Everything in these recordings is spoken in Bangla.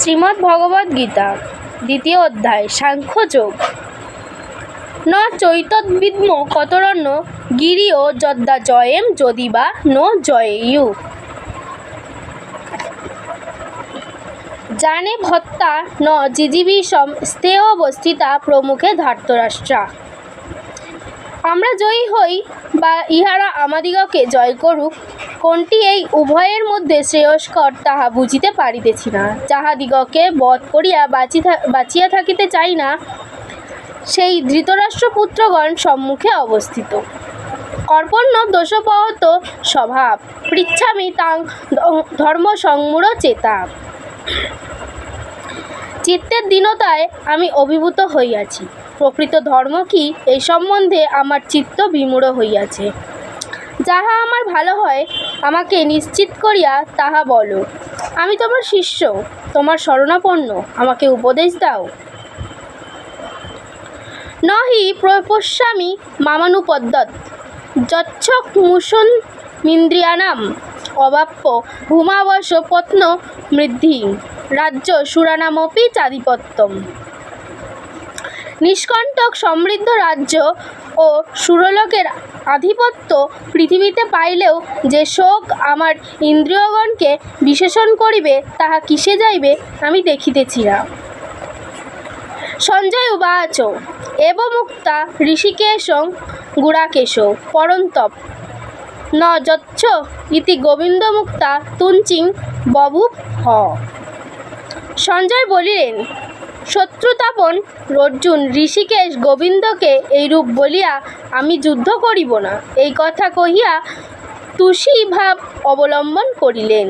শ্রীমদ্ ভগবদ্ গীতা, দ্বিতীয় অধ্যায় সাংখ্যযোগ ন চৈতদ্বিদ্ম কতরণ্য গিরিও যদ্দা জয়েম যদি বা ন জয়েয়ু। জানে ভত্তা ন জিজিবিষম স্থেয় অবস্থিতা প্রমুখে ধার্তরাষ্ট্রা। আমরা জয়ী হই বা ইহারা আমাদিগকে জয় করুক কোনটি এই উভয়ের মধ্যে শ্রেয়স্কর তাহা বুঝিতে পারিতেছি না। যাহাদিগকে বধ করিয়া বাঁচি বাঁচিয়া থাকিতে চাই না, সেই ধৃতরাষ্ট্রপুত্রগণ সম্মুখে অবস্থিত। কর্পণ্য দোষপহত স্বভাব, পৃচ্ছামি তাং ধর্ম সংমূঢ় চেতা। চিত্তের দীনতায় আমি অভিভূত হইয়াছি। প্রকৃত ধর্ম কি এই সম্বন্ধে আমার চিত্ত বিমূঢ় হইয়াছে। যাহা আমার ভালো হয়, আমাকে নিশ্চিত করিয়া তাহা বলো। আমি তোমার শিষ্য, তোমার শরণাপন্ন, আমাকে উপদেশ দাও। নহি প্রপশ্যামি মামানুপদ্যৎ যচ্ছক মুসন মিন্দ্রিয়ানাম, অবাপ্য ভূমাবশ পত্ন মৃদ্ধি, রাজ্য সুরানামপি চাধিপত্যম। নিষ্কণ্টক সমৃদ্ধ রাজ্য ও সুরলোকের আধিপত্য পৃথিবীতে পাইলেও যে শোক আমার ইন্দ্রিয়গণকে বিশেষণ করিবে, তাহা কিসে যাইবে, আমি দেখিতেছি না। সঞ্জয় উবাচ এব মুক্তা ঋষিকেশং গুড়াকেশ, পরন্তপ। ন যচ্ছ ইতি গোবিন্দমুক্তা তুঞ্চিং বভু হ। সঞ্জয় বলিলেন শত্রুতাপন অর্জুন ঋষিকেশ গোবিন্দকে এইরূপ বলিয়া, আমি যুদ্ধ করিব না। এই কথা কহিয়া তুষি ভাব অবলম্বন করিলেন।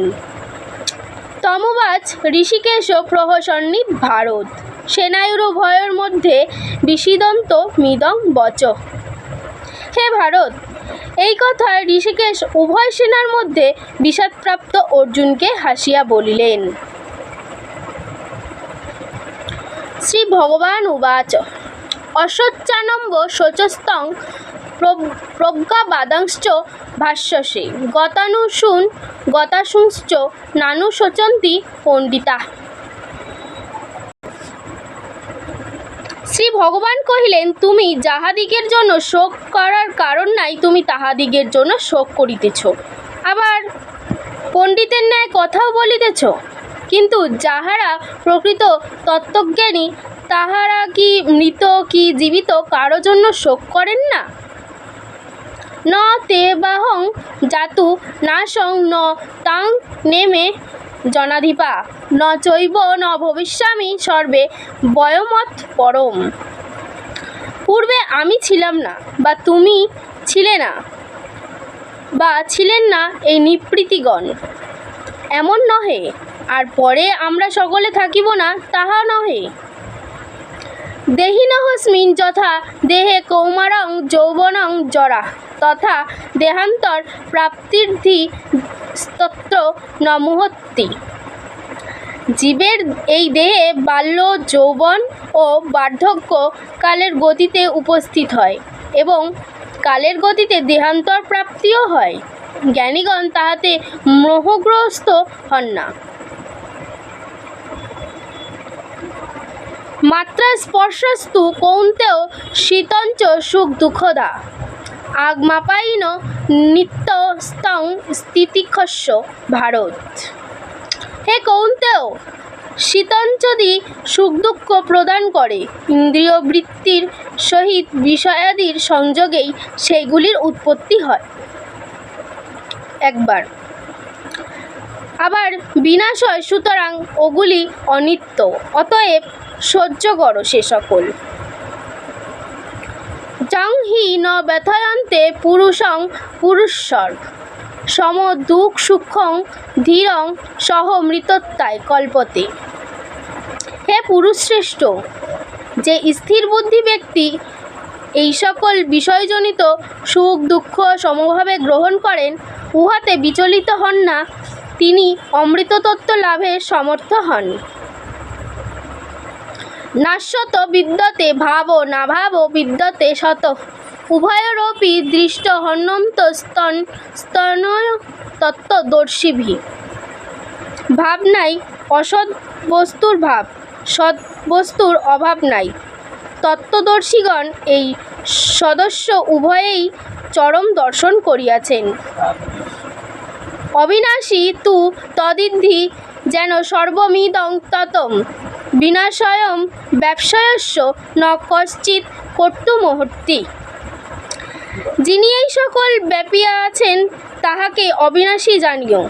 তমবাজ ঋষিকেশ ও প্রহসন্নি ভারত। সেনায়ুর ভয়ের মধ্যে বিষিদন্ত মিদং বচ। হে ভারত, এই কথা ঋষিকেশ উভয় সেনার মধ্যে বিষাদপ্রাপ্ত অর্জুনকে হাসিয়া বলিলেন। শ্রী ভগবান উবাচ। অশোচ্চানম্ব শোচস্তং প্রব- প্রজ্ঞাবাদাংশ্চ ভাষ্যসে। গতানুসূন গতাশুংশ্চ নানু শোচন্তি পণ্ডিতা। শ্রী ভগবান কহিলেন, তুমি যাহাদিগের জন্য শোক করার কারণ নাই, তুমি তাহাদিগের জন্য শোক করিতেছ। আবার পণ্ডিতের ন্যায় কথাও বলিতেছ? কিন্তু যাহারা প্রকৃত তত্ত্বজ্ঞানী, তাহারা কি মৃত, কি জীবিত, কারও জন্য শোক করেন না? ন তে বাহং জাতু নাশং, ন তাং নেমে জনাধিপা, ন চৈব, ন ভবিষ্যামি সর্বে বয়মত পরম। পূর্বে আমি ছিলাম না, বা তুমি ছিলে না, বা ছিলেন না এই নিপৃতিগণ। এমন নহে আর পরে আমরা সকলে থাকিব না, তাহা নহে। দেহিনহস্মিন যথা দেহে কৌমারং যৌবনং জরা, তথা দেহান্তর প্রাপ্তির্ধি স্তত্র নমুহত্তি। জীবের এই দেহে বাল্য যৌবন ও বার্ধক্য কালের গতিতে উপস্থিত হয় এবং কালের গতিতে দেহান্তর প্রাপ্তিও হয়। জ্ঞানীগণ তাহাতে মোহগ্রস্ত হন না। মাত্রা স্পর্শস্তু কৌন্তেও শীতঞ্চ সুখ দুঃখদা। আগমাপাইন নিত্য স্তং স্থিতিক্ষস্য ভারত। হে কৌন্তেও শীতঞ্চদি সুখ দুঃখ প্রদান করে। ইন্দ্রিয় বৃত্তির সহিত বিষয়াদির সংযোগেই সেইগুলির উৎপত্তি হয়। একবার। আবার বিনাশ হয় সুতরাং ওগুলি অনিত্য, অতএব সহ্য করো সে সকল। হি ন ব্যথয়ন্তে পুরুষং পুরুষর সম দুঃখ সূক্ষ্ম ধীরং সহ মৃতত্বায় কল্পতে। হে পুরুষশ্রেষ্ঠ, যে স্থির বুদ্ধি ব্যক্তি এই সকল বিষয়জনিত সুখ, দুঃখ সমভাবে গ্রহণ করেন, উহাতে বিচলিত হন না, তিনি অমৃততত্ত্ব লাভের সমর্থ হন। নাশ্বত বিদ্যতে ভাব, না ভাব বিদ্যতে শত। উভয়রপি দৃষ্ট হন্যন্ত স্তন, স্তনয় তত্ত্বদর্শিভি ভাবনাই অসৎ বস্তুর ভাব, সৎ বস্তুর অভাব নাই। তত্ত্বদর্শীগণ এই সদস্য উভয়েই চরম দর্শন করিয়াছেন। অবিনাশী তু তদিদ্ধি যেন সর্বমিদং ততম। বিনাশয়ম ব্যবসায়স্য ন কশ্চিৎ কর্তুমহর্তি যিনি এই সকল ব্যাপিয়া আছেন, তাহাকে অবিনাশী জানিও।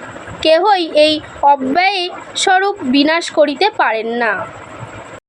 কেহই এই অব্যয়ে স্বরূপ বিনাশ করিতে পারেন না।